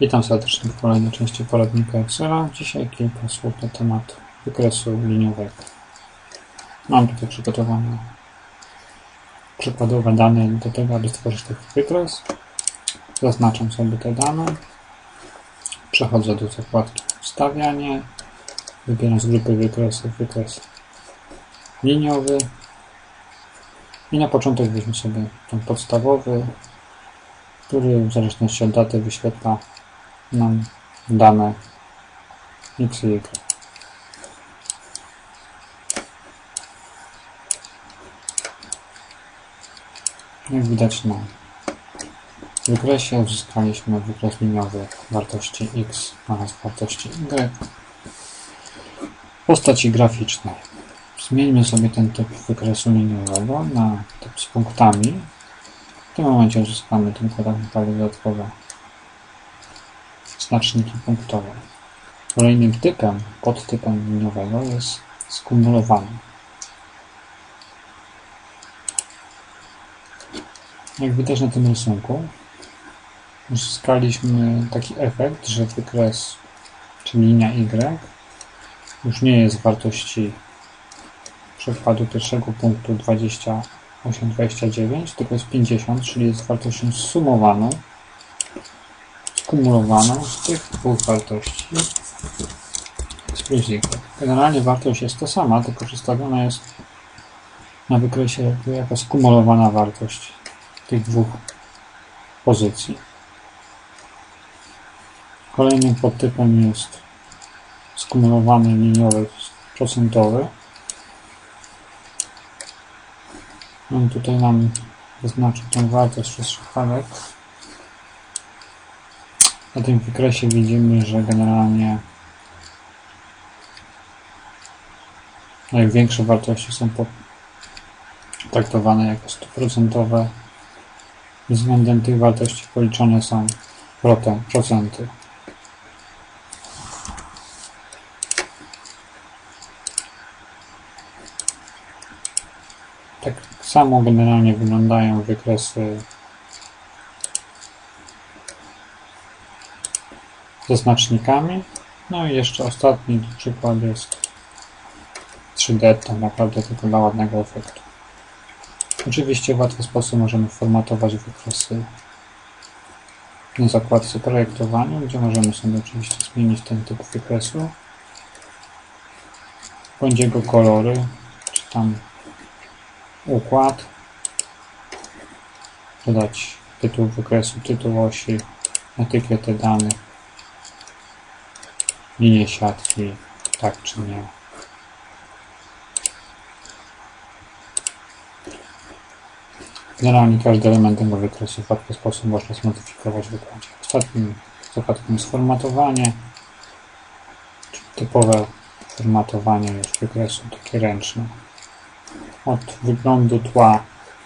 Witam serdecznie w kolejnej części poradnika Excela. Dzisiaj kilka słów na temat wykresu liniowego. Mam tutaj przygotowane przykładowe dane do tego, aby stworzyć taki wykres. Zaznaczam sobie te dane. Przechodzę do zakładki Wstawianie. Wybieram z grupy wykresów wykres liniowy. I na początek weźmy sobie ten podstawowy, który w zależności od daty wyświetla nam dane x i y. Jak widać na wykresie uzyskaliśmy wykres liniowy wartości x oraz wartości y w postaci graficznej. Zmieńmy sobie ten typ wykresu liniowego na typ z punktami. W tym momencie uzyskamy tylko tak naprawdę dodatkowe znaczniki punktowe. Kolejnym typem, podtypem liniowego jest skumulowany. Jak widać na tym rysunku, uzyskaliśmy taki efekt, że wykres, czyli linia Y, już nie jest wartości przykładu pierwszego punktu 28-29, tylko jest 50, czyli jest wartością sumowaną skumulowaną z tych dwóch wartości plusikiem. Generalnie wartość jest ta sama, tylko przedstawiona jest na wykresie jako skumulowana wartość tych dwóch pozycji. Kolejnym podtypem jest skumulowany liniowy procentowy. On tutaj nam wyznaczył tę wartość przez przypadek. Na tym wykresie widzimy, że generalnie największe wartości są traktowane jako stuprocentowe. Względem tych wartości policzone są procenty. Tak samo generalnie wyglądają wykresy ze znacznikami. No i jeszcze ostatni przykład jest 3D, tak naprawdę tylko dla ładnego efektu. Oczywiście w łatwy sposób możemy formatować wykresy na zakładce projektowania, gdzie możemy sobie oczywiście zmienić ten typ wykresu, bądź jego kolory, czy tam układ, dodać tytuł wykresu, tytuł osi, etykietę danych, linię siatki, tak czy nie. Generalnie każdy element tego wykresu w łatwy sposób można zmodyfikować w wykładzie. Ostatnim zakładką jest formatowanie, czyli typowe formatowanie już wykresu, takie ręczne. Od wyglądu tła,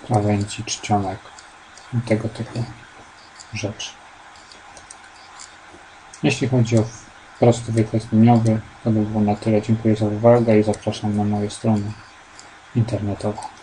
krawędzi, czcionek i tego typu rzeczy. Jeśli chodzi o prosty wykres liniowy, to by było na tyle. Dziękuję za uwagę i zapraszam na moje strony internetowe.